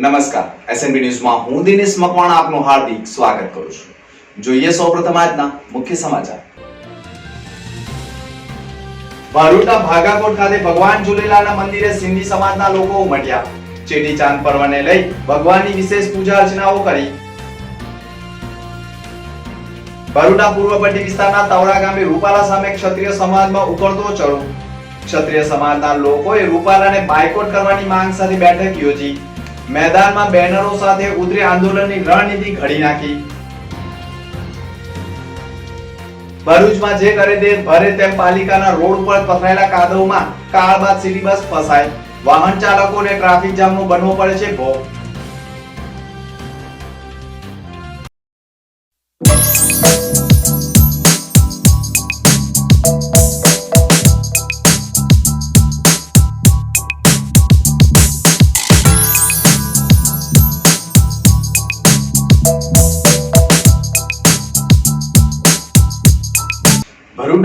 નમસ્કાર. એસએનબી ન્યૂઝમાં હું દિનેશ મકવાણા આપનું હાર્દિક સ્વાગત કરું છું. જોઈએ સૌપ્રથમ આજના મુખ્ય સમાચાર. ભરૂચના ભાગાકોટ ખાતે ભગવાન ઝૂલેલાલના મંદિરે સિંધી સમાજના લોકો ઉમટ્યા. ચેટી ચાંદ પર્વને લઈ ભગવાનની વિશેષ પૂજા અર્ચનાઓ કરી. ભરૂચના પૂર્વ પટ્ટી વિસ્તારના તવરા ગામે રૂપાલા સામે ક્ષત્રિય સમાજમાં ઉકળતો ચડો. ક્ષત્રિય સમાજના લોકોએ રૂપાલાને બાયકોટ કરવાની માંગ સાથે બેઠક યોજી. મેદાનમાં બેનરો સાથે ઉતરી આંદોલનની રણનીતિ ઘડી નાખી. ભરૂચમાં જે કરે તે ભરે તેમ પાલિકાના રોડ પર પથરાયેલા કાદવમાં કાર બાદ બસ ફસાય. વાહન ચાલકોને ટ્રાફિક જામનો બનવો પડે છે ભોગ.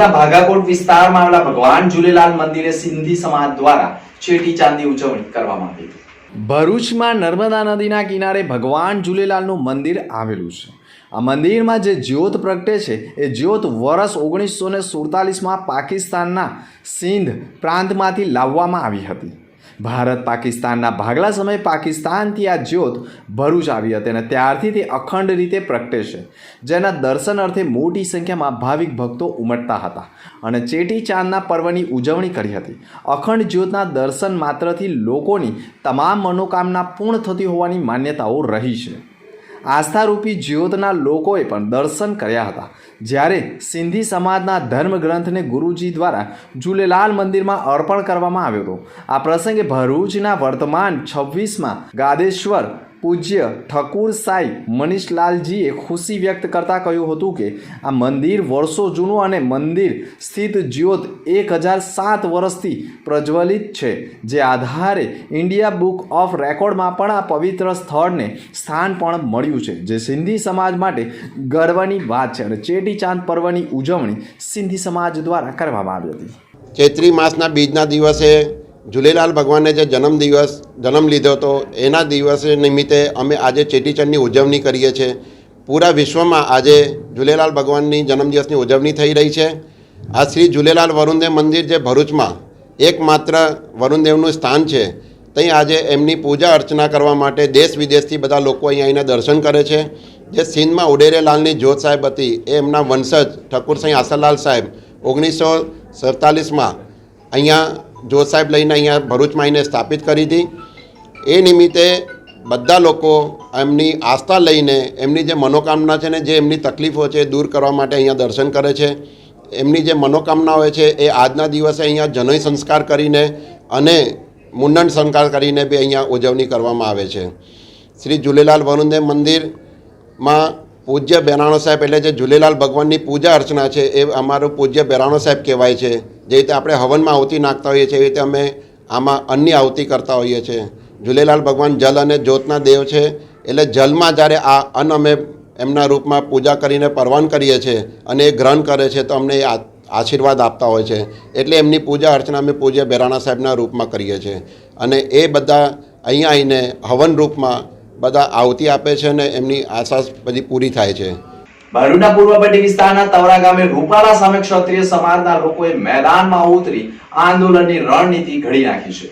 ભરૂચના ભાગાકોટ વિસ્તારમાં આવેલા ભગવાન ઝૂલેલાલ મંદિરે સિંધી સમાજ દ્વારા છેટી ચાંદની ઉજવણી કરવામાં આવી હતી. ભરૂચમાં નર્મદા નદીના કિનારે ભગવાન ઝૂલેલાલનું મંદિર આવેલું છે. આ મંદિરમાં જે જ્યોત પ્રગટે છે, એ જ્યોત વર્ષ ઓગણીસો ને સુડતાલીસમાં પાકિસ્તાનના સિંધ પ્રાંતમાંથી લાવવામાં આવી હતી. ભારત પાકિસ્તાનના ભાગલા સમયે પાકિસ્તાનથી આ જ્યોત ભરૂચ આવી હતી અને ત્યારથી તે અખંડ રીતે પ્રગટે છે જેના દર્શન અર્થે મોટી સંખ્યામાં ભાવિક ભક્તો ઉમટતા હતા અને ચેટી ચાંદના પર્વની ઉજવણી કરી હતી. અખંડ જ્યોતના દર્શન માત્રથી લોકોની તમામ મનોકામના પૂર્ણ થતી હોવાની માન્યતાઓ રહી છે. આસ્થારૂપી જ્યોતના લોકોએ પણ દર્શન કર્યા હતા. જ્યારે સિંધી સમાજના ધર્મગ્રંથને ગુરુજી દ્વારા ઝૂલેલાલ મંદિરમાં અર્પણ કરવામાં આવ્યો હતો. આ પ્રસંગે ભરૂચના વર્તમાન છવ્વીસમાં ગાદેશ્વર પૂજ્ય ઠકુર સાઈ મનીષલાલજીએ ખુશી વ્યક્ત કરતાં કહ્યું હતું કે, આ મંદિર વર્ષો જૂનું અને મંદિર સ્થિત જ્યોત એક હજાર સાત વર્ષથી પ્રજ્વલિત છે, જે આધારે ઇન્ડિયા બુક ઓફ રેકોર્ડમાં પણ આ પવિત્ર સ્થળને સ્થાન પણ મળ્યું છે, જે સિંધી સમાજ માટે ગર્વની વાત છે અને ચેટીચાંદ પર્વની ઉજવણી સિંધી સમાજ દ્વારા કરવામાં આવી હતી. ચૈત્રી માસના બીજના દિવસે ઝૂલેલાલ ભગવાનને જે જન્મ દિવસ, જન્મ લીધો હતો, એના દિવસે નિમિત્તે અમે આજે ચેટીચંડની ઉજવણી કરીએ છીએ. પૂરા વિશ્વમાં આજે ઝૂલેલાલ ભગવાનની જન્મદિવસની ઉજવણી થઈ રહી છે. આ શ્રી ઝૂલેલાલ વરુણદેવ મંદિર જે ભરૂચમાં એકમાત્ર વરુણદેવનું સ્થાન છે, ત્યાં આજે એમની પૂજા અર્ચના કરવા માટે દેશ વિદેશથી બધા લોકો અહીંયા આવીને દર્શન કરે છે. જે સિંધમાં ઉડેરેલાલની જ્યોત સાહેબ હતી, એ એમના વંશજ ઠાકુર સાંઈ આસરલાલ સાહેબ ઓગણીસો સડતાલીસમાં અહીંયા જ્યોત સાહેબ લઈને અહીંયા ભરૂચમાં આવીને સ્થાપિત કરી હતી. એ નિમિત્તે બધા લોકો એમની આસ્થા લઈને, એમની જે મનોકામના છે ને જે એમની તકલીફો છે દૂર કરવા માટે અહીંયા દર્શન કરે છે. એમની જે મનોકામના હોય છે એ આજના દિવસે અહીંયા જનોઈ સંસ્કાર કરીને અને મુંડન સંસ્કાર કરીને બી અહીંયા ઉજવણી કરવામાં આવે છે. શ્રી ઝૂલેલાલ વરુણદેવ મંદિરમાં પૂજ્ય બેરાણો સાહેબ એટલે જે ઝૂલેલાલ ભગવાનની પૂજા અર્ચના છે એ અમારું પૂજ્ય બેરાણો સાહેબ કહેવાય છે. જે રીતે આપણે હવનમાં આવતી નાખતા હોઈએ છીએ એવી રીતે અમે આમાં અન્ય આવતી કરતા હોઈએ છીએ. ઝૂલેલાલ ભગવાન જલ અને જ્યોતના દેવ છે, એટલે જલમાં જ્યારે આ અન્ન અમે એમના રૂપમાં પૂજા કરીને પરવાન કરીએ છીએ અને એ ગ્રહણ કરે છે, તો અમને એ આશીર્વાદ આપતા હોય છે. એટલે એમની પૂજા અર્ચના અમે પૂજ્ય બેરાણા સાહેબના રૂપમાં કરીએ છીએ. અને એ બધા અહીંયા આવીને હવન રૂપમાં બધા આવતી આપે છે અને એમની આશા બધી પૂરી થાય છે. ભરૂચના પૂર્વ પટ્ટી વિસ્તારના તવરા ગામે રૂપાલા સામે ક્ષત્રિય સમાજના લોકોએ મેદાનમાં ઉતરી આંદોલનની રણનીતિ ઘડી નાખી છે.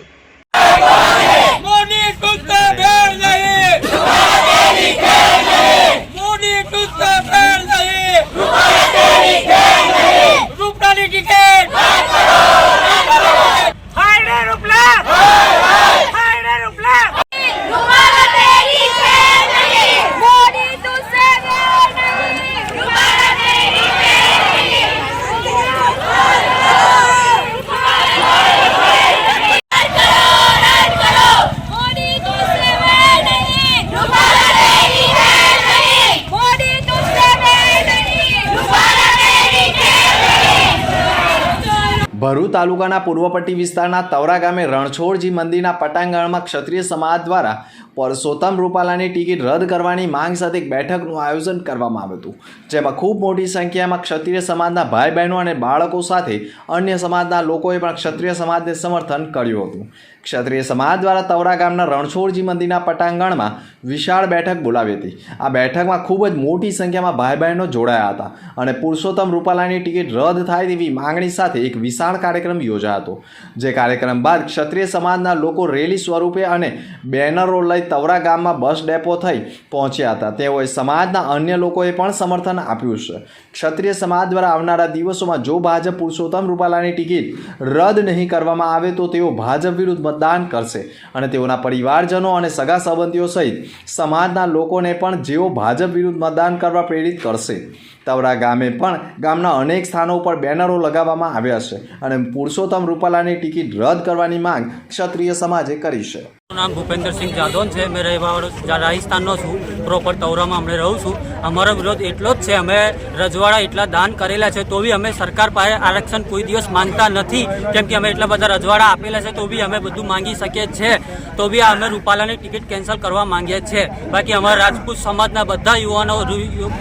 તાલુકાના પૂર્વપટ્ટી વિસ્તારના તવરા ગામે રણછોડજી મંદિરના પટાંગણમાં ક્ષત્રિય સમાજ દ્વારા પરસોત્તમ રૂપાલાની ટિકિટ રદ કરવાની માંગ સાથે એક બેઠકનું આયોજન કરવામાં આવ્યું હતું, જેમાં ખૂબ મોટી સંખ્યામાં ક્ષત્રિય સમાજના ભાઈ બહેનો અને બાળકો સાથે અન્ય સમાજના લોકોએ પણ ક્ષત્રિય સમાજને સમર્થન કર્યું હતું. ક્ષત્રિય સમાજ દ્વારા તવરા ગામના રણછોડજી મંદિરના પટાંગણમાં વિશાળ બેઠક બોલાવી હતી. આ બેઠકમાં ખૂબ જ મોટી સંખ્યામાં ભાઈ બહેનો જોડાયા હતા અને પુરુષોત્તમ રૂપાલાની ટિકિટ રદ થાય તેવી માંગણી સાથે એક વિશાળ કાર્યક્રમ યોજાયો હતો, જે કાર્યક્રમ બાદ ક્ષત્રિય સમાજના લોકો રેલી સ્વરૂપે અને બેનરો લઈ તવરા ગામમાં બસ ડેપો થઈ પહોંચ્યા હતા. તેઓએ સમાજના અન્ય લોકોએ પણ સમર્થન આપ્યું છે. ક્ષત્રિય સમાજ દ્વારા આવનારા દિવસોમાં જો ભાજપ પુરુષોત્તમ રૂપાલાની ટિકિટ રદ નહીં કરવામાં આવે તો તેઓ ભાજપ વિરુદ્ધ મતદાન કરશે. અને તેઓના પરિવારજનો અને સગા સંબંધીઓ સહિત સમાજના લોકોને પણ જેઓ ભાજપ વિરુદ્ધ મતદાન કરવા પ્રેરિત કરશે. તવરા ગામે. પણ ગામના અનેક સ્થાનો પર બેનરો લગાવવામાં આવ્યા છે અને પુરુષોત્તમ રૂપાલાની ટિકિટ રદ કરવાની માંગ ક્ષત્રિય સમાજે કરી છે. નામ ભૂપેન્દ્રસિંહ જાદોન છે. મેં રહેવા રાજસ્થાનનો છું. પ્રોપર તવરામાં અમે રહું છું. અમારો વિરોધ એટલો જ છે, અમે રજવાડા એટલા દાન કરેલા છે, તો બી અમે સરકાર પાસે આરક્ષણ કોઈ દિવસ માંગતા નથી. કેમ કે અમે એટલા બધા રજવાડા આપેલા છે, તો બી અમે બધું માંગી શકીએ છીએ. તો બી અમે રૂપાલાની ટિકિટ કેન્સલ કરવા માંગીએ છીએ. બાકી અમારા રાજપૂત સમાજના બધા યુવાનો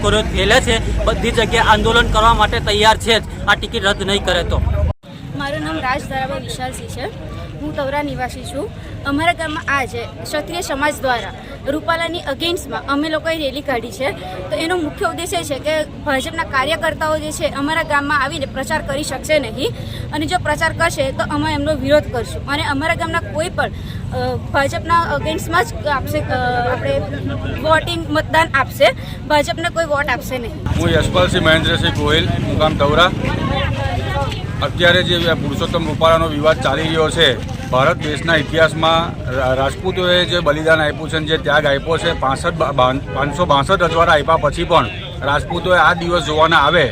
વિરોધ ફેલે છે. બધી જગ્યાએ આંદોલન કરવા માટે તૈયાર છે જ. આ ટિકિટ રદ નહીં કરે તો. મારું નામ રાજ ધરાવા વિશાલસિંહ છે. હું તવરા નિવાસી છું. અમારા ગામમાં આજે ક્ષત્રિય સમાજ દ્વારા રૂપાલાની અગેન્સ્ટમાં અમે લોકોએ રેલી કાઢી છે. તો એનો મુખ્ય ઉદ્દેશ્ય છે કે ભાજપના કાર્યકર્તાઓ જે છે અમારા ગામમાં આવીને પ્રચાર કરી શકશે નહીં. અને જો પ્રચાર કરશે તો અમે એમનો વિરોધ કરશું. અને અમારા ગામના કોઈ પણ ભાજપના અગેન્સ્ટમાં જ આપશે આપણે વોટિંગ મતદાન આપશે. ભાજપને કોઈ વોટ આપશે નહીં. હું યશપાલસિંહ મહેન્દ્રસિંહ ગોહિલ મુકામ તવરા. અત્યારે જે પુરુષોત્તમ રૂપાલાનો વિવાદ ચાલી રહ્યો છે ભારત દેશના ઇતિહાસમાં રાજપૂતોએ જે બલિદાન આપ્યું છે જે ત્યાગ આપ્યો છે, પાસઠ પાંચસો બાસઠ અજવાળા આપ્યા પછી પણ રાજપૂતોએ આ દિવસ જોવાના આવે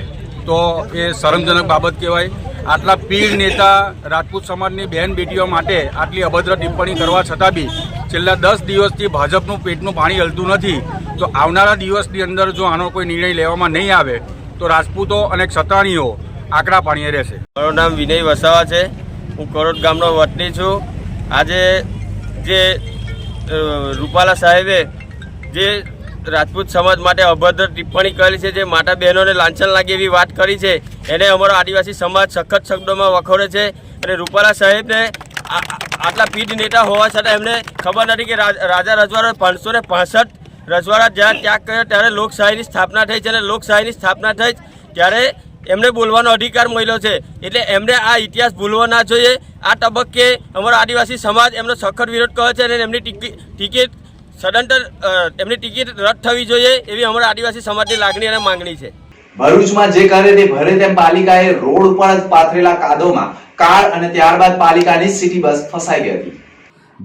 તો એ શરમજનક બાબત કહેવાય. આટલા પીર નેતા રાજપૂત સમાજની બહેન બેટીઓ માટે આટલી અભદ્ર ટિપ્પણી કરવા છતાં બી છેલ્લા દસ દિવસથી ભાજપનું પેટનું પાણી હલતું નથી. તો આવનારા દિવસની અંદર જો આનો કોઈ નિર્ણય લેવામાં નહીં આવે તો રાજપૂતો અને ક્ષત્રાણીઓ આકરા પાણીએ રહેશે. મારું નામ વિનય વસાવા છે. હું કરોડ ગામનો વતની છું. આજે જે રૂપાલા સાહેબે જે રાજપૂત સમાજ માટે અભદ્ર ટિપ્પણી કરી છે, જે માતા બહેનોને લાંછન લાગે એવી વાત કરી છે, એને અમારો આદિવાસી સમાજ સખત શબ્દોમાં વખોડે છે. અને રૂપાલા સાહેબને આટલા પીઢ નેતા હોવા છતાં એમને ખબર નથી કે રાજા રજવાડો પાંચસો ને પાસઠ રજવાડા જ્યાં ત્યાગ કર્યો, ત્યારે લોકશાહીની સ્થાપના થઈ છે અને લોકશાહીની સ્થાપના થઈ ત્યારે એમને બોલવાનો અધિકાર મળ્યો છે. એટલે એમને આ ઇતિહાસ ભૂલવો ના જોઈએ. આ તબક્કે અમારો આદિવાસી સમાજ એમનો સખત વિરોધ કરે છે અને એમની ટિકિટ સદંતર એમની ટિકિટ રદ થવી જોઈએ એવી અમારા આદિવાસી સમાજની લાગણી અને માંગણી છે. ભરૂચમાં જે કરે તે ભરે તેમ પાલિકાએ રોડ ઉપર જ પાથરેલા કાદોમાં કાર અને ત્યારબાદ પાલિકાની સિટી બસ ફસાઈ ગઈ હતી.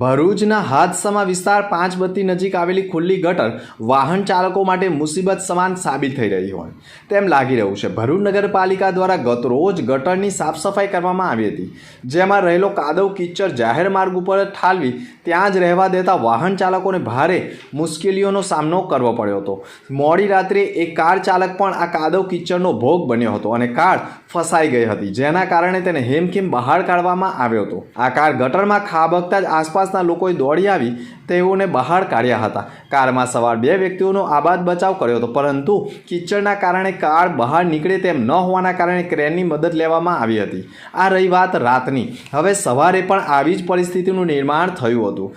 ભરૂચના હાદસામાં વિસ્તાર પાંચબત્તી નજીક આવેલી ખુલ્લી ગટર વાહન ચાલકો માટે મુસીબત સમાન સાબિત થઈ રહી હોય. તેમ લાગી રહ્યું છે. ભરૂચ નગરપાલિકા દ્વારા ગત રોજ ગટરની સાફ સફાઈ કરવામાં આવી હતી. જેમાં રહેલો કાદવ કિચ્ચર જાહેર માર્ગ ઉપર ઠાલવી, ત્યાં જ રહેવા દેતા વાહન ચાલકોને ભારે મુશ્કેલીઓનો સામનો કરવો પડ્યો હતો. મોડી રાત્રે એક કાર ચાલક પણ આ કાદવ કિચ્ચરનો ભોગ બન્યો હતો અને કાર ફસાઈ ગઈ હતી, જેના કારણે તેને હેમખેમ બહાર કાઢવામાં આવ્યો હતો. આ કાર ગટરમાં ખાબકતા જ આસપાસના લોકોએ દોડી આવી તેઓને બહાર કાઢ્યા હતા. કારમાં સવાર બે વ્યક્તિઓનો આબાદ બચાવ કર્યો હતો, પરંતુ કિચડના કારણે કાર બહાર નીકળે તેમ ન હોવાના કારણે ક્રેનની મદદ લેવામાં આવી હતી. આ રહી વાત રાતની. હવે સવારે પણ આવી જ પરિસ્થિતિનું નિર્માણ થયું હતું.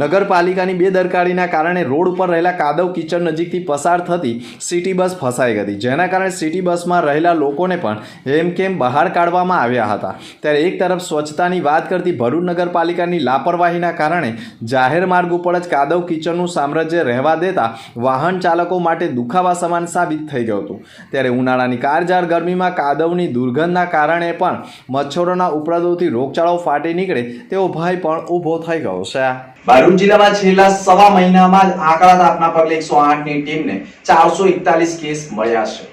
નગરપાલિકાની બેદરકારીના કારણે રોડ ઉપર રહેલા કાદવ કિચડ નજીકથી પસાર થતી સિટી બસ ફસાઈ ગઈ. જેના કારણે સિટી બસમાં રહેલા લોકોને પણ હેમકેમ બહાર કાઢવામાં આવ્યા હતા. ત્યારે એક તરફ સ્વચ્છતાની વાત કરતી ભરૂચ નગરપાલિકાની લાપરવાહીના કારણે જાહેર માર્ગ ઉપર જ કાદવ કિચડનું સામ્રાજ્ય રહેવા દેતા વાહન ચાલકો માટે દુખાવા સમાન સાબિત થઈ ગયું હતું. ત્યારે ઉનાળાની કારજાર ગરમીમાં કાદવની દુર્ગંધના કારણે પણ મચ્છરોના ઉપરાદોથી રોગચાળો ફાટી નીકળે તેવો ભય પણ ઊભો થઈ ગયો છે. ભરૂચ જિલ્લામાં છેલ્લા સવા મહિનામાં જ આંકડા તાપના પગલે એકસો આઠની ટીમને ચારસો એકતાલીસ કેસ મળ્યા છે.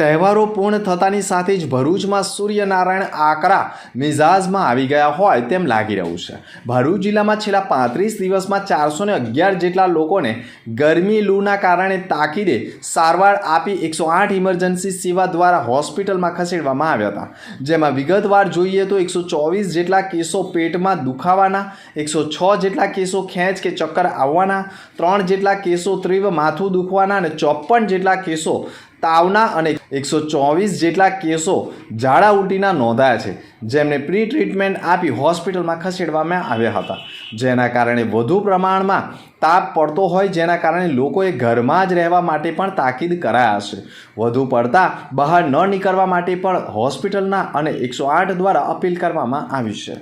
તહેવારો પૂર્ણ થતાની સાથે જ ભરૂચમાં સૂર્યનારાયણ આકરા મિઝાજમાં આવી ગયા હોય તેમ લાગી રહ્યું છે. ભરૂચ જિલ્લામાં છેલ્લા પાંત્રીસ દિવસમાં ચારસો અગિયાર જેટલા લોકોને ગરમી લૂના કારણે તાકીદે સારવાર આપી એકસો આઠ ઇમરજન્સી સેવા દ્વારા હોસ્પિટલમાં ખસેડવામાં આવ્યા હતા. જેમાં વિગતવાર જોઈએ તો એકસો ચોવીસ જેટલા કેસો પેટમાં દુખાવાના, એકસો છ જેટલા કેસો ખેંચ કે ચક્કર આવવાના, ત્રણ જેટલા કેસો તીવ્ર માથું દુખવાના અને ચોપન જેટલા કેસો તાવના અને એકસો ચોવીસ જેટલા કેસો ઝાડા ઉલટીના નોંધાયા છે, જેમને પ્રી ટ્રીટમેન્ટ આપી હોસ્પિટલમાં ખસેડવામાં આવ્યા હતા. જેના કારણે વધુ પ્રમાણમાં તાપ પડતો હોય, જેના કારણે લોકોએ ઘરમાં જ રહેવા માટે પણ તાકીદ કરાયા છે. વધુ પડતા બહાર ન નીકળવા માટે પણ હોસ્પિટલના અને એકસો આઠ દ્વારા અપીલ કરવામાં આવી છે.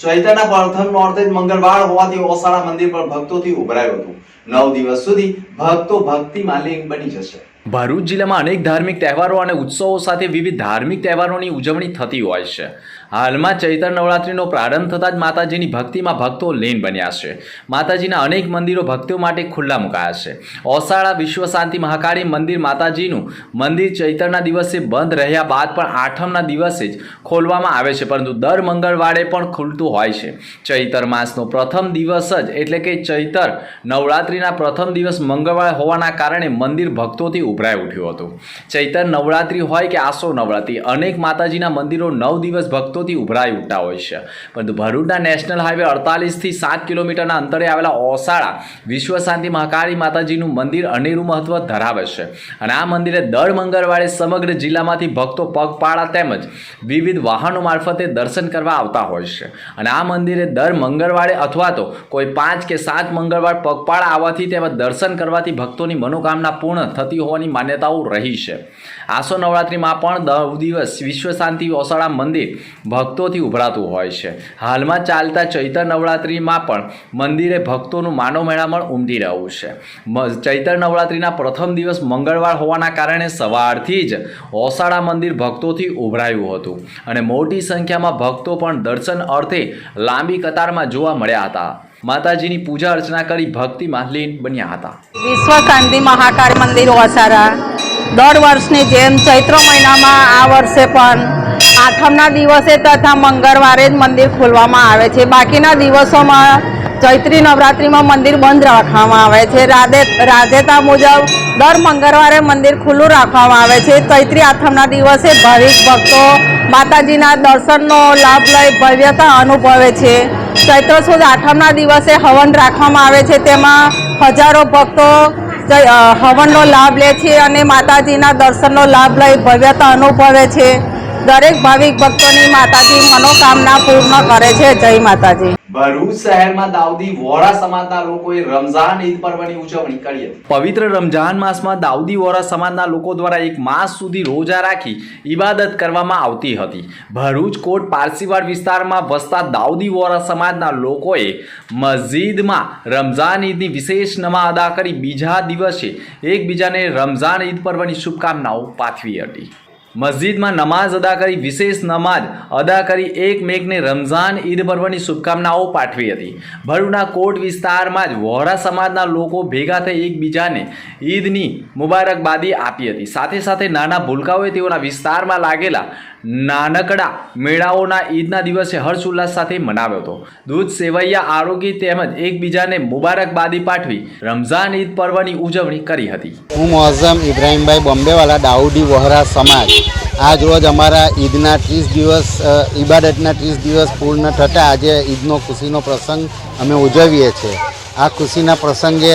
ચૈતન્ય પ્રથમ નોરતે જ મંગળવાર હોવાથી ઓસાળા મંદિર પર ભક્તોથી ઉભરાયું હતું. નવ દિવસ સુધી ભક્તો ભક્તિમાં લીન બની જશે. ભરૂચ જિલ્લામાં અનેક ધાર્મિક તહેવારો અને ઉત્સવો સાથે વિવિધ ધાર્મિક તહેવારોની ઉજવણી થતી હોય છે. હાલમાં ચૈતર નવરાત્રિનો પ્રારંભ થતાં જ માતાજીની ભક્તિમાં ભક્તો લીન બન્યા છે. માતાજીના અનેક મંદિરો ભક્તો માટે ખુલ્લા મુકાયા છે. ઓસાળા વિશ્વ શાંતિ મહાકાળી મંદિર માતાજીનું મંદિર ચૈતરના દિવસે બંધ રહ્યા બાદ પણ આઠમના દિવસે જ ખોલવામાં આવે છે, પરંતુ દર મંગળવારે પણ ખુલતું હોય છે. ચૈતર માસનો પ્રથમ દિવસ જ એટલે કે ચૈતર નવરાત્રિના પ્રથમ દિવસ મંગળવાર હોવાના કારણે મંદિર ભક્તોથી ઉભરાઈ ઉઠ્યું હતું. ચૈતર નવરાત્રિ હોય કે આસો નવરાત્રિ, અનેક માતાજીના મંદિરો નવ દિવસ ભક્તોથી ઉભરાઈ ઉઠતા હોય છે. પરંતુ ભરૂચના નેશનલ હાઈવે અડતાલીસથી સાત કિલોમીટરના અંતરે આવેલા ઓસાળા વિશ્વ શાંતિ મહાકાળી માતાજીનું મંદિર અનેરું મહત્વ ધરાવે છે. અને આ મંદિરે દર મંગળવારે સમગ્ર જિલ્લામાંથી ભક્તો પગપાળા તેમજ વિવિધ વાહનો મારફતે દર્શન કરવા આવતા હોય છે. અને આ મંદિરે દર મંગળવારે અથવા તો કોઈ પાંચ કે સાત મંગળવાર પગપાળા આવવાથી તેમજ દર્શન કરવાથી ભક્તોની મનોકામના પૂર્ણ થતી હોવાની માન્યતાઓ રહી છે. આસો નવરાત્રિમાં પણ નવ દિવસ વિશ્વ શાંતિ ઓસાળા મંદિર ભક્તોથી ઉભરાતું હોય છે. હાલમાં ચાલતા ચૈતર નવરાત્રિમાં પણ મંદિરે ભક્તોનું માનવ મેળામણ ઉમટી રહ્યું છે. ચૈતર નવરાત્રિના પ્રથમ દિવસ મંગળવાર હોવાના કારણે સવારથી જ ઓસાળા મંદિર ભક્તોથી ઉભરાયું હતું અને મોટી સંખ્યામાં ભક્તો પણ દર્શન અર્થે લાંબી કતારમાં જોવા મળ્યા હતા. માતાજીની પૂજા અર્ચના કરી ભક્તિમાં લીન બન્યા હતા. વિશ્વકાંતિ મહાકાળ મંદિર ઓસારા. દર વર્ષની જેમ ચૈત્ર મહિનામાં આ વર્ષે પણ આઠમના દિવસે તથા મંગળવારે જ મંદિર ખોલવામાં આવે છે. બાકીના દિવસોમાં ચૈત્રી નવરાત્રિમાં મંદિર બંધ રાખવામાં આવે છે. રાધે રાધેતા મુજબ દર મંગળવારે મંદિર ખુલ્લું રાખવામાં આવે છે. ચૈત્રી આઠમના દિવસે ભાવિક ભક્તો માતાજીના દર્શનનો લાભ લઈ ભવ્યતા અનુભવે છે. ચૈત્ર સુદ આઠમના દિવસે હવન રાખવામાં આવે છે. તેમાં હજારો ભક્તો હવનનો લાભ લે છે અને માતાજીના દર્શનનો લાભ લઈ ભવ્યતા અનુભવે છે. દરેક ભાવિક ભક્તોની માતાજી મનોકામના પૂર્ણ કરે છે. જય માતાજી. ભરૂચ શહેરમાં દાઉદી વોરા સમાજના લોકોએ રમઝાન ઈદ પર્વની ઉજવણી કરી હતી. પવિત્ર રમઝાન માસમાં દાઉદી વોરા સમાજના લોકો દ્વારા એક માસ સુધી રોજા રાખી ઈબાદત કરવામાં આવતી હતી. ભરૂચ કોટ પારસીવાડ વિસ્તારમાં વસતા દાઉદી વોરા સમાજના લોકોએ મસ્જિદમાં રમઝાન ઈદની વિશેષ નમા અદા કરી બીજા દિવસે એકબીજાને રમઝાન ઈદ પર્વની શુભકામનાઓ પાઠવી હતી. મસ્જિદમાં નમાઝ અદા કરી, વિશેષ નમાઝ અદા કરી, એકમેકને રમઝાન, ઈદ પર્વની શુભકામનાઓ પાઠવી હતી. ભરૂચના કોટ વિસ્તારમાં જ વહોરા સમાજના લોકો ભેગા થઈ એકબીજાને ઈદની મુબારકબાદી આપી હતી. સાથે સાથે નાના ભૂલકાઓએ તેઓના વિસ્તારમાં લાગેલા નાનકડા મેળાઓના ઈદના દિવસે હર્ષ ઉલ્લાસ સાથે મનાવ્યો હતો. દૂધ, સેવૈયા, આરોગી તેમજ એકબીજાને મુબારકબાદી પાઠવી રમઝાન ઈદ પર્વની ઉજવણી કરી હતી. હું મોઝમ ઇબ્રાહીમભાઈ બોમ્બેવાલા, દાઉદી વહરા સમાજ. આજ રોજ અમારા ઈદના ત્રીસ દિવસ ઈબાદતના ત્રીસ દિવસ પૂર્ણ થતાં આજે ઈદનો ખુશીનો પ્રસંગ અમે ઉજવીએ છીએ. આ ખુશીના પ્રસંગે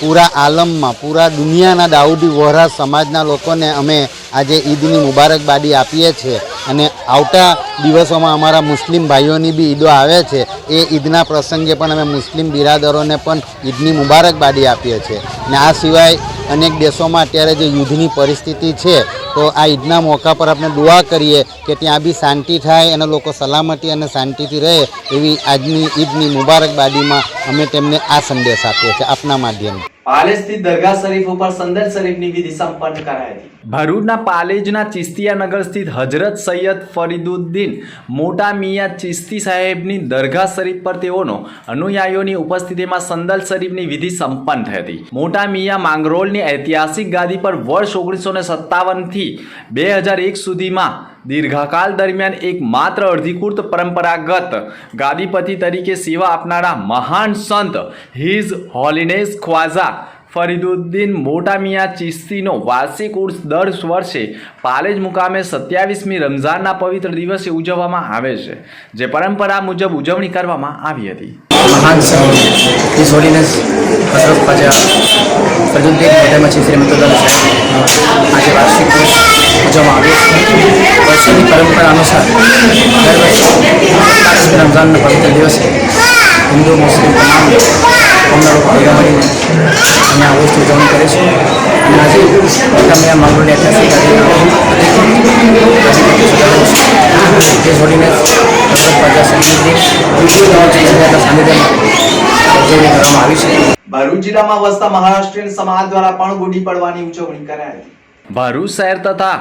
પૂરા આલમમાં, પૂરા દુનિયાના દાઉદી વોહરા સમાજના લોકોને અમે આજે ઈદની મુબારકબાદી આપીએ છીએ. અને આવતા દિવસોમાં અમારા મુસ્લિમ ભાઈઓની બી ઈદો આવે છે. એ ઈદના પ્રસંગે પણ અમે મુસ્લિમ બિરાદરોને પણ ઈદની મુબારકબાદી આપીએ છીએ. અને આ સિવાય અનેક દેશોમાં અત્યારે જે યુદ્ધની પરિસ્થિતિ છે, તો આ ઈદના મોકા પર આપણે દુઆ કરીએ કે ત્યાં બી શાંતિ થાય અને લોકો સલામતી અને શાંતિથી રહે એવી આજની ઈદની મુબારકબાદીમાં અમે તેમને આ સંદેશ આપીએ છીએ આપના માધ્યમથી. પાલેજ દરગાહ શરીફ ઉપર સંદર શરીફની વિધિ સંપન્ન કરાઈ ભરૂચના પાલેજના ચિસ્તિયાનગર સ્થિત હજરત સૈયદ ફરીદુદ્દીન મોટા મિયા સાહેબની દરગાહ શરીફ પર તેઓનો અનુયાયીઓની ઉપસ્થિતિમાં સંદલ શરીફની વિધિ સંપન્ન થઈ હતી. મોટા ઐતિહાસિક ગાદી પર વર્ષ ઓગણીસો ને સત્તાવનથી બે હજાર એક સુધીમાં દીર્ઘકાલ દરમિયાન એક માત્ર અધિકૃત પરંપરાગત ગાદીપતિ તરીકે સેવા આપનારા મહાન સંત હિઝ હોલિનેસ ખ્વાઝા ફરીદુદ્દીન મોટા મિયા ચિસ્તીનો વાર્ષિક ઉર્સ દર વર્ષે પાલેજ મુકામે સત્યાવીસમી રમઝાનના પવિત્ર દિવસે ઉજવવામાં આવે છે, જે પરંપરા મુજબ ઉજવણી કરવામાં આવી હતી. મહાન ફરજુદ્દીન છે, શ્રી મતદાન સાહેબ. આજે વાર્ષિક દિવસ ઉજવવામાં આવ્યો છે. વર્ષની પરંપરા અનુસાર દર વર્ષે રમઝાનના પવિત્ર દિવસે હિન્દુ, મુસ્લિમ તમામ કોમના લોકો ભેગા મળીને અહીંયા આ વસ્તુ ઉજવણી કરે છે અને આજે તમે આ માંગરોળની ઐતિહાસિક તે છોડીને પ્રજા સંગીતની સાનિધ્યમાં ઉજવણી કરવામાં આવી છે. ભરૂચ જિલ્લામાં વસતા મહારાષ્ટ્રીયન સમાજ દ્વારા પણ ગુડી પડવાની ઉજવણી કરાઈ હતી. ભરૂચ શહેર તથા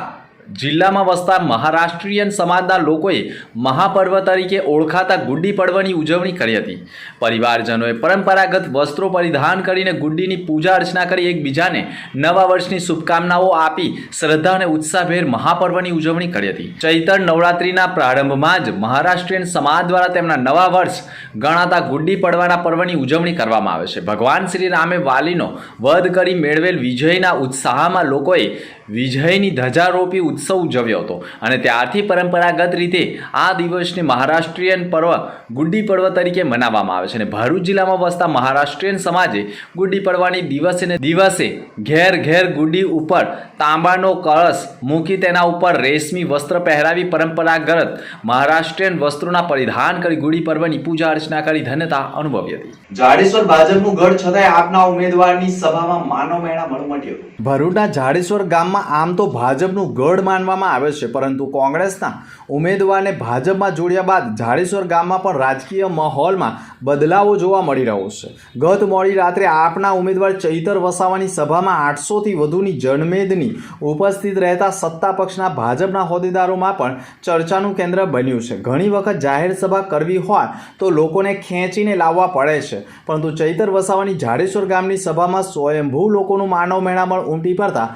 જિલ્લામાં વસતા મહારાષ્ટ્રીયન સમાજના લોકોએ મહાપર્વ તરીકે ઓળખાતા ગુડ્ડી પર્વની ઉજવણી કરી હતી. પરિવારજનોએ પરંપરાગત વસ્ત્રો પરિધાન કરીને ગુડ્ડીની પૂજા અર્ચના કરી એકબીજાને નવા વર્ષની શુભકામનાઓ આપી શ્રદ્ધા અને ઉત્સાહભેર મહાપર્વની ઉજવણી કરી હતી. ચૈતર નવરાત્રિના પ્રારંભમાં જ મહારાષ્ટ્રીયન સમાજ દ્વારા તેમના નવા વર્ષ ગણાતા ગુડ્ડી પડવાના પર્વની ઉજવણી કરવામાં આવે છે. ભગવાન શ્રી રામે વાલીનો વધ કરી મેળવેલ વિજયના ઉત્સાહમાં લોકોએ વિજયની ધજારોપી ઉત્સવ ઉજવ્યો હતો. અને ત્યારથી પરંપરાગત રીતે આ દિવસને મહારાષ્ટ્રીયન પર્વ ગુડી પર્વ તરીકે મનાવવામાં આવે છે. અને ભરૂચ જિલ્લામાં વસતા મહારાષ્ટ્રીયન સમાજે ગુડી પડવાની દિવસે ને દિવસે ઘેર ઘેર ગુડી ઉપર તાંબાનો કળશ મૂકી તેના ઉપર રેશમી વસ્ત્ર પહેરાવી પરંપરાગત મહારાષ્ટ્રીયન વસ્ત્રોના પરિધાન કરી ગુડી પર્વની પૂજા અર્ચના કરી ધન્યતા અનુભવી હતી. જાડેશ્વર ભાજપનું ગઢ છતાંય આપના ઉમેદવારની સભામાં માનવ મેળા મળમટ્યો ભરૂચના જાડેશ્વર ગામમાં આમ તો ભાજપનું ગઢ માનવામાં આવે છે, પરંતુ કોંગ્રેસના ઉમેદવારને ભાજપમાં જોડ્યા બાદ જાડેશ્વર ગામમાં પણ રાજકીય માહોલમાં બદલાવો જોવા મળી રહ્યો છે. ગત મોડી રાત્રે આપના ઉમેદવાર ચૈતર વસાવાની સભામાં આઠસોથી વધુની જનમેદની ઉપસ્થિત રહેતા સત્તા પક્ષના ભાજપના હોદ્દેદારોમાં પણ ચર્ચાનું કેન્દ્ર બન્યું છે. ઘણી વખત જાહેર સભા કરવી હોય તો લોકોને ખેંચીને લાવવા પડે છે, પરંતુ ચૈતર વસાવાની જાડેશ્વર ગામની સભામાં સ્વયંભૂ લોકોનું માનવ મેળામણ ઉમટી પડતા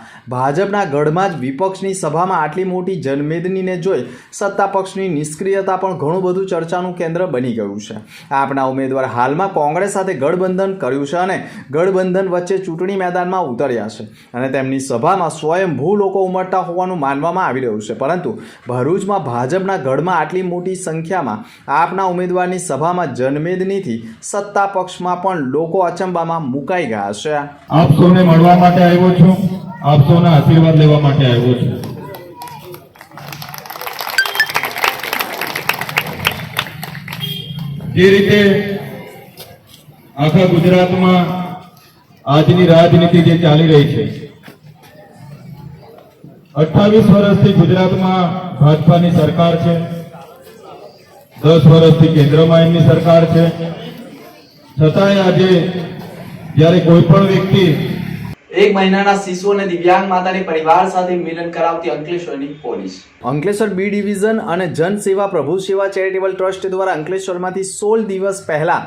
ભાજપના ગઢમાં જ વિપક્ષની સભામાં આટલી મોટી જનમેદનીને જોઈ સત્તા પક્ષની નિષ્ક્રિયતા પણ ઘણું બધું ચર્ચાનું કેન્દ્ર બની ગયું છે. આપના ઉમેદવાર હાલમાં કોંગ્રેસ સાથે ગઠબંધન કર્યું છે અને ગઠબંધન વચ્ચે ચૂંટણી મેદાનમાં ઉતર્યા છે અને તેમની સભામાં સ્વયંભૂ લોકો ઉમટતા હોવાનું માનવામાં આવી રહ્યું છે. પરંતુ ભરૂચમાં ભાજપના ગઢમાં આટલી મોટી સંખ્યામાં આપના ઉમેદવારની સભામાં જનમેદનીથી સત્તા પક્ષમાં પણ લોકો અચંબામાં મુકાઈ ગયા છે. આપ સૌને મળવા માટે આવ્યો છું. આપ સૌના આશીર્વાદ લેવા માટે આવ્યો છું. જે રીતે આખા ગુજરાતમાં આજની રાજનીતિ જે ચાલી રહી છે, અઠ્ઠાવીસ વર્ષથી ગુજરાતમાં ભાજપાની સરકાર છે, દસ વર્ષથી કેન્દ્રમાં એમની સરકાર છે. છતાંય આજે જ્યારે કોઈ પણ વ્યક્તિ એક મહિનાના શિશુ અને દિવ્યાંગ માતાને પરિવાર સાથે મિલન કરાવતી અંકલેશ્વરની પોલીસ. અંકલેશ્વર બી ડિવિઝન અને જનસેવા પ્રભુ સેવા ચેરિટેબલ ટ્રસ્ટ દ્વારા અંકલેશ્વરમાંથી સોળ દિવસ પહેલા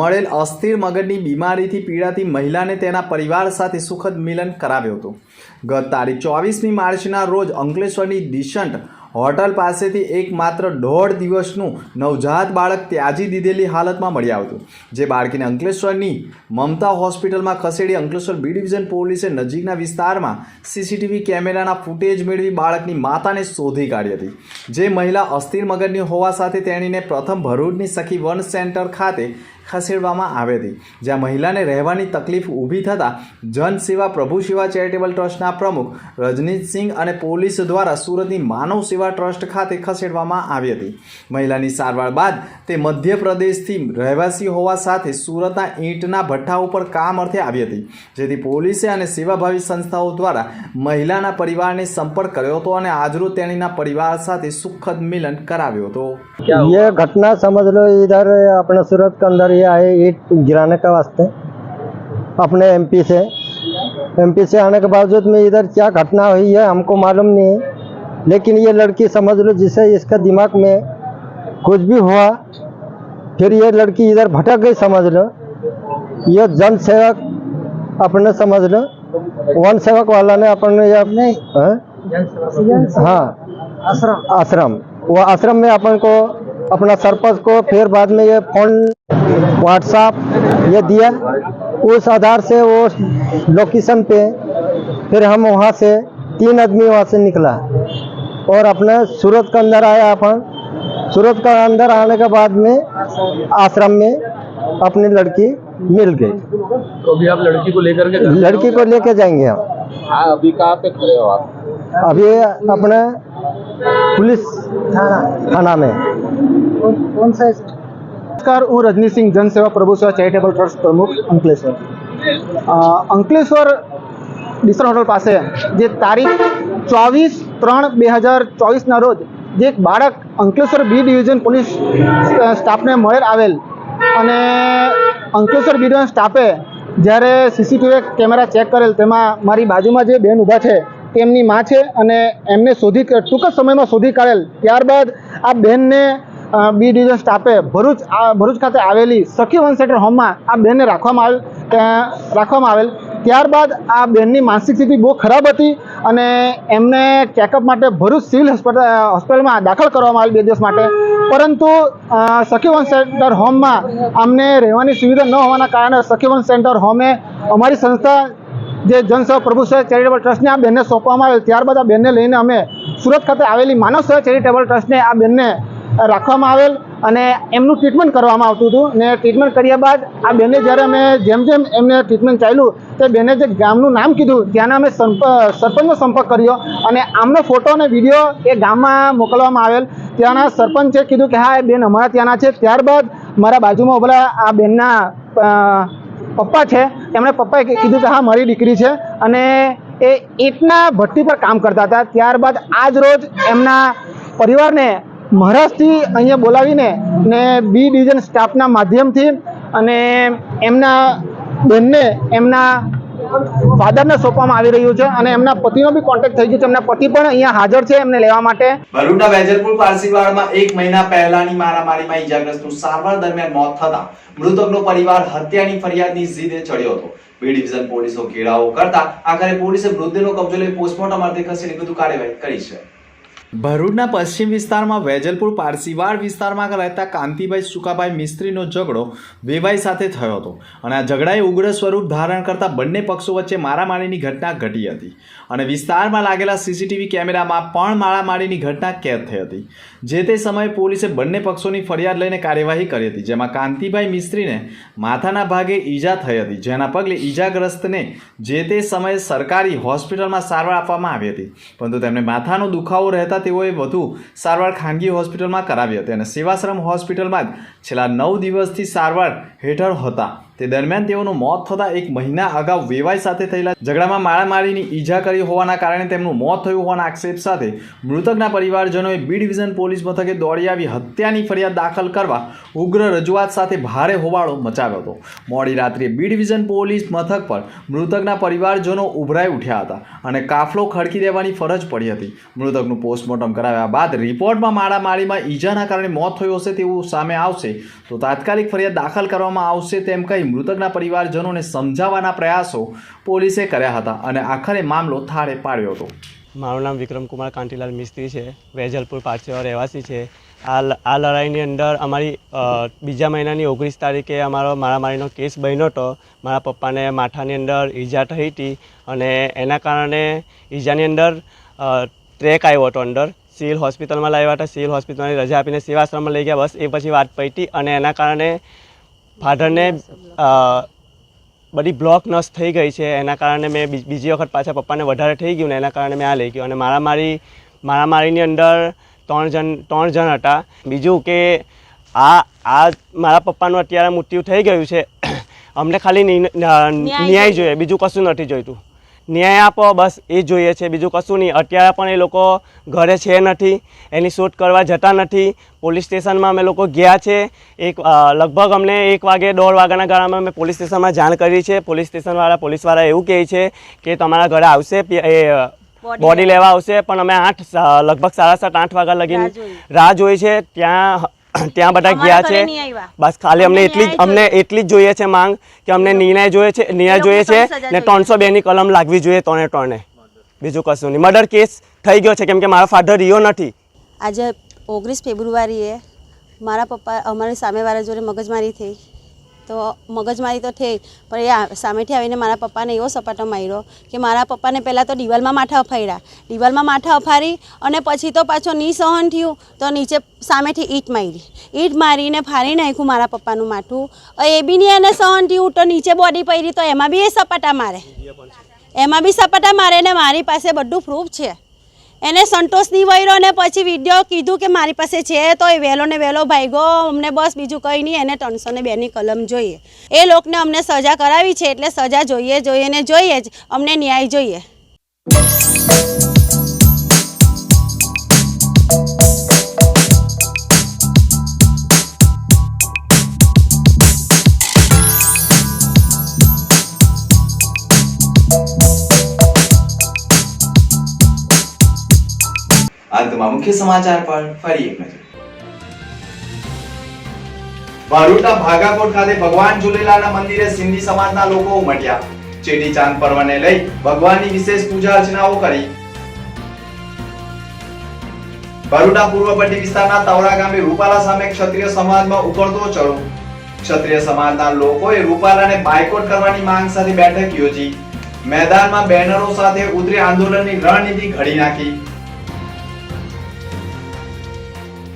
મળેલ અસ્થિર મગજની બીમારીથી પીડાતી મહિલાને તેના પરિવાર સાથે સુખદ મિલન કરાવ્યું હતું. ગત તારીખ ચોવીસમી માર્ચના રોજ અંકલેશ્વરની ડિશન્ટ હોટલ પાસેથી એકમાત્ર દોઢ દિવસનું નવજાત બાળક ત્યાજી દીધેલી હાલતમાં મળી આવતું. જે બાળકીને અંકલેશ્વરની મમતા હોસ્પિટલમાં ખસેડી અંકલેશ્વર બી ડિવિઝન પોલીસે નજીકના વિસ્તારમાં સીસીટીવી કેમેરાના ફૂટેજ મેળવી બાળકની માતાને શોધી કાઢી હતી. જે મહિલા અસ્થિર મગજની હોવા સાથે તેણીને પ્રથમ ભરૂચની સખી વન સેન્ટર ખાતે ખસેડવામાં આવી હતી જ્યાં મહિલાને રહેવાની તકલીફ ઊભી થતાં જન સેવા પ્રભુ સેવા ચેરિટેબલ ટ્રસ્ટના પ્રમુખ રજનીતસિંહ અને પોલીસ દ્વારા સુરતની માનવ સેવા ટ્રસ્ટ ખાતે ખસેડવામાં આવી હતી મહિલાની સારવાર બાદ તે મધ્યપ્રદેશથી રહેવાસી હોવા સાથે સુરતના ઈંટના ભઠ્ઠા ઉપર કામ અર્થે આવી હતી જેથી પોલીસે અને સેવાભાવી સંસ્થાઓ દ્વારા મહિલાના પરિવારને સંપર્ક કર્યો હતો અને આજરોજ તેણીના પરિવાર સાથે સુખદ મિલન કરાવ્યો હતો ये घटना समझ लो इधर अपने सूरत के अंदर ये आए ईट गिराने के वास्ते अपने एमपी से। एमपी से आने के बावजूद में इधर क्या घटना हुई है हमको मालूम नहीं है। लेकिन ये लड़की समझ लो जिसे इसका दिमाग में कुछ भी हुआ फिर ये लड़की इधर भटक गई समझ लो। ये जन सेवक अपने समझ लो। वन सेवक वाला ने अपने ये अपने हाँ। आश्रम। आश्रम। वो आश्रम में अपन को अपना सरपंच को फिर बाद में ये फ़ोन व्हाट्सएप ये दिया। उस आधार से वो लोकेशन पे फिर हम वहाँ से तीन आदमी वहाँ से निकला। और अपने सूरत के अंदर आया अपन। सूरत का अंदर आने के बाद में आश्रम में अपनी लड़की मिल गई। तो अभी आप लड़की को लेकर के लड़की को लेके जाएँगे हम। हाँ अभी कहाँ पे खड़े हो आप? अभी अपने पुलिस थाना में। कौन सा નમસ્કાર હું રજનીસિંહ જનસેવા પ્રભુ સેવા ચેરિટેબલ ટ્રસ્ટ પ્રમુખ અંકલેશ્વર અ, અંકલેશ્વર ડિસર હોટલ પાસે જે તારીખ ચોવીસ ત્રણ બે હજાર ચોવીસના રોજ જે એક બાળક અંકલેશ્વર બી ડિવિઝન પોલીસ અ, સ્ટાફને મળેલ આવેલ અને અંકલેશ્વર બી ડિવિઝન સ્ટાફે જ્યારે સીસીટીવી કેમેરા ચેક કરેલ તેમાં મારી બાજુમાં જે બેન ઊભા છે તેમની માં છે અને એમને શોધી ટૂંક જ સમયમાં શોધી કાઢેલ ત્યારબાદ આ બેનને અ, બી ડિવિઝન સ્ટાફે ભરૂચ ભરૂચ ખાતે આવેલી સખી વન સેન્ટર હોમમાં આ બેનને રાખવામાં આવેલ રાખવામાં આવેલ. ત્યારબાદ આ બેનની માનસિક સ્થિતિ બહુ ખરાબ હતી અને એમને ચેકઅપ માટે ભરૂચ સિવિલ હોસ્પિટલ હોસ્પિટલમાં દાખલ કરવામાં આવેલ બે દિવસ માટે. પરંતુ સખી વન સેન્ટર હોમમાં અમને રહેવાની સુવિધા ન હોવાના કારણે સખી વન સેન્ટર હોમે અમારી સંસ્થા જે જનસેવા પ્રભુ સેવા ચેરિટેબલ ટ્રસ્ટને આ બેનને સોંપવામાં આવેલ. ત્યારબાદ આ બેનને લઈને અમે સુરત ખાતે આવેલી માનવ સેવા ચેરિટેબલ ટ્રસ્ટને આ બેનને રાખવામાં આવેલ અને એમનું ટ્રીટમેન્ટ કરવામાં આવતું હતું. ને ટ્રીટમેન્ટ કર્યા બાદ આ બેને જ્યારે અમે જેમ જેમ એમને ટ્રીટમેન્ટ ચાલ્યું, તે બેને જે ગામનું નામ કીધું, ત્યાંના અમે સરપંચનો સંપર્ક કર્યો અને આમનો ફોટો અને વીડિયો એ ગામમાં મોકલવામાં આવેલ. ત્યાંના સરપંચે કીધું કે, હા, એ બેન અમારા ત્યાંના છે. ત્યારબાદ મારા બાજુમાં ઉભેલા આ બેનના પપ્પા છે. એમણે પપ્પાએ કીધું કે, હા, મારી દીકરી છે. અને એ ઈંટના ભઠ્ઠી પર કામ કરતા હતા. ત્યારબાદ આજ રોજ એમના પરિવારને મહારાષ્ટ્રથી અહીંયા બોલાવીને ને બી ડિવિઝન સ્ટાફના માધ્યમથી અને એમના બંને એમના ફાધરને સોંપવામાં આવી રહ્યું છે અને એમના પતિનો બી કોન્ટેક્ટ થઈ ગયો છે. એમના પતિ પણ અહીંયા હાજર છે એમને લેવા માટે. ભરૂચના વેજલપુર પારસીવાડમાં એક મહિના પહેલાની મારામારીમાં ઈજાગ્રસ્તનું સારવાર દરમિયાન મોત થતા મૃતકનો પરિવાર હત્યાની ફરિયાદની જીદે ચડ્યો હતો. બી ડિવિઝન પોલીસો ઘેરાવો કરતા આખરે પોલીસે મૃતદેહનો કબજો લઈ પોસ્ટમોર્ટમ અર્થે ખસેડી વધુ કાર્યવાહી કરી છે. ભરૂચના પશ્ચિમ વિસ્તારમાં વેજલપુર પારસીવાડ વિસ્તારમાં રહેતા કાંતિભાઈ સુકાભાઈ મિસ્ત્રીનો ઝઘડો વેવાઈ સાથે થયો હતો અને આ ઝઘડાએ ઉગ્ર સ્વરૂપ ધારણ કરતા બંને પક્ષો વચ્ચે મારામારીની ઘટના ઘટી હતી અને વિસ્તારમાં લાગેલા સીસીટીવી કેમેરામાં પણ મારામારીની ઘટના કેદ થઈ હતી. જે તે સમયે પોલીસે બંને પક્ષોની ફરિયાદ લઈને કાર્યવાહી કરી હતી, જેમાં કાંતિભાઈ મિસ્ત્રીને માથાના ભાગે ઈજા થઈ હતી, જેના પગલે ઈજાગ્રસ્તને જે તે સમયે સરકારી હોસ્પિટલમાં સારવાર આપવામાં આવી હતી. પરંતુ તેમને માથાનો દુખાવો રહેતા તેઓએ વધુ સારવાર ખાનગી હોસ્પિટલમાં કરાવી હતી અને સેવાશ્રમ હોસ્પિટલમાં જ છેલ્લા નવ દિવસથી સારવાર હેઠળ હતા. તે દરમિયાન તેઓનું મોત થતાં એક મહિના અગાઉ વેવાઈ સાથે થયેલા ઝઘડામાં મારામારીની ઈજા કરી હોવાના કારણે તેમનું મોત થયું હોવાના આક્ષેપ સાથે મૃતકના પરિવારજનોએ બી ડિવિઝન પોલીસ મથકે દોડી આવી હત્યાની ફરિયાદ દાખલ કરવા ઉગ્ર રજૂઆત સાથે ભારે હોબાળો મચાવ્યો હતો. મોડી રાત્રે બી ડિવિઝન પોલીસ મથક પર મૃતકના પરિવારજનો ઉભરાઈ ઉઠ્યા હતા અને કાફલો ખડકી દેવાની ફરજ પડી હતી. મૃતકનું પોસ્ટમોર્ટમ કરાવ્યા બાદ રિપોર્ટમાં મારામારીમાં ઈજાના કારણે મોત થયું હશે તેવું સામે આવશે. તો તાત્કાલિક ફરિયાદ દાખલ કરવામાં આવશે તેમ કહી મૃતકના પરિવારજનોને સમજાવવાના પ્રયાસો પોલીસે કર્યા હતા અને આખરે મામલો થાળે પાડ્યો હતો. મારું નામ વિક્રમકુમાર કાંટીલાલ મિસ્ત્રી છે, વેજલપુર પાછળ રહેવાસી છે. આ આ લડાઈની અંદર અમારી બીજા મહિનાની ઓગણીસ તારીખે અમારો મારામારીનો કેસ બન્યો હતો. મારા પપ્પાને માથાની અંદર ઈજા થઈ હતી અને એના કારણે ઈજાની અંદર ટ્રેક આવ્યો હતો અંદર. સિવિલ હોસ્પિટલમાં લાવ્યા હતા. સિવિલ હોસ્પિટલની રજા આપીને સેવાશ્રમમાં લઈ ગયા. બસ એ પછી વાત પૈતી અને એના કારણે ફાધરને બધી બ્લોક નસ થઈ ગઈ છે. એના કારણે મેં બીજી વખત પાછા પપ્પાને વધારે થઈ ગયું ને એના કારણે મેં આ લઈ ગયું. અને મારામારી મારામારીની અંદર ત્રણ જણ ત્રણ જણ હતા. બીજું કે આ આ મારા પપ્પાનું અત્યારે મૃત્યુ થઈ ગયું છે. અમને ખાલી ન્યાય જોઈએ. બીજું કશું નથી જોઈતું. ન્યાય આપો બસ એ જોઈએ છે. બીજું કશું નહીં. અત્યારે પણ એ લોકો ઘરે છે નથી એની શૂટ કરવા જતા નથી. પોલીસ સ્ટેશનમાં અમે લોકો ગયા છે. એક લગભગ અમને એક વાગે દોઢ વાગ્યાના ગાળામાં અમે પોલીસ સ્ટેશનમાં જાણ કરી છે. પોલીસ સ્ટેશનવાળા પોલીસવાળા એવું કહે છે કે તમારા ઘરે આવશે એ બોડી લેવા. આવશે પણ અમે આઠ લગભગ સાડા સાત આઠ વાગ્યા લગીને રાહ જોઈ છે. ત્યાં ત્યાં બધા ગયા છે. બસ ખાલી અમને એટલી જ અમને એટલી જ જોઈએ છે માંગ કે અમને નિર્ણય જોઈએ છે નિર્ણય જોઈએ છે ને ત્રણસો બે ની કલમ લાગવી જોઈએ ત્રણે ત્રણે બીજું કશું નહીં. મર્ડર કેસ થઈ ગયો છે કેમ કે મારો ફાધર રહ્યો નથી. આજે ઓગણીસ ફેબ્રુઆરીએ મારા પપ્પા અમારી સામેવાળા જોડે મગજમારી થઈ. તો મગજમારી તો થઈ પણ એ સામેથી આવીને મારા પપ્પાને એવો સપાટો માર્યો કે મારા પપ્પાને પહેલાં તો દિવાલમાં માથા અફાડ્યા દિવાલમાં માથા અફારી અને પછી તો પાછો ની સહન થયું. તો નીચે સામેથી ઈંટ મારી. ઈંટ મારીને ફાડી નાખ્યું મારા પપ્પાનું માથું. એ બી નહીં એને સહન થયું. તો નીચે બોડી પહેરી તો એમાં બી એ સપાટા મારે. એમાં બી સપાટા મારે ને મારી પાસે બધું પ્રૂફ છે. એને સંતોષ નહીં વળ્યો ને પછી વીડિયો કીધું કે મારી પાસે છે તો એ વહેલો ને વહેલો ભાઈગો, અમને બસ બીજું કંઈ નહીં, એને ત્રણસો ને બેની કલમ જોઈએ. એ લોકોને અમને સજા કરાવી છે એટલે સજા જોઈએ જોઈએ ને જોઈએ જ, અમને ન્યાય જોઈએ. અંતમાં મુખ્ય સમાચાર પર ફરી એક નજર. ભરૂચના ભાગાકોટ ખાતે ભગવાન ઝૂલેલાલના મંદિરે સિંધી સમાજના લોકો ઉમટ્યા. ચેટીચાંદ પર્વને લઈ ભગવાનની વિશેષ પૂજા અર્ચનાઓ કરી. ભરૂચના પૂર્વ પટ્ટી વિસ્તારના તવરા ગામે રૂપાલા સામે ક્ષત્રિય સમાજમાં ઉકળતો ચડો ક્ષત્રિય સમાજના લોકોએ રૂપાલાને બાયકોટ કરવાની માંગ સાથે બેઠક યોજી. મેદાનમાં બેનરો સાથે ઉતરી આંદોલનની રણનીતિ ઘડી નાખી.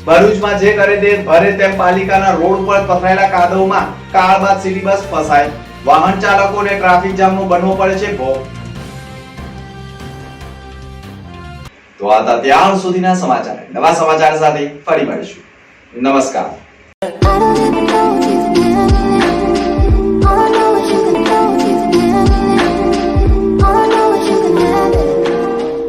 ભરૂચમાં જે કરે તે ભરે તેમ પાલિકાના રોડ પર પથરાયેલા કાદવમાં કાર બાદ સિટી બસ ફસાય. વાહન ચાલકોને ટ્રાફિક જામનો બનવો પડે છે ભોગ. તો આ હતા ત્યાં સુધીના સમાચાર. નવા સમાચાર સાથે ફરી મળીશું. નમસ્કાર.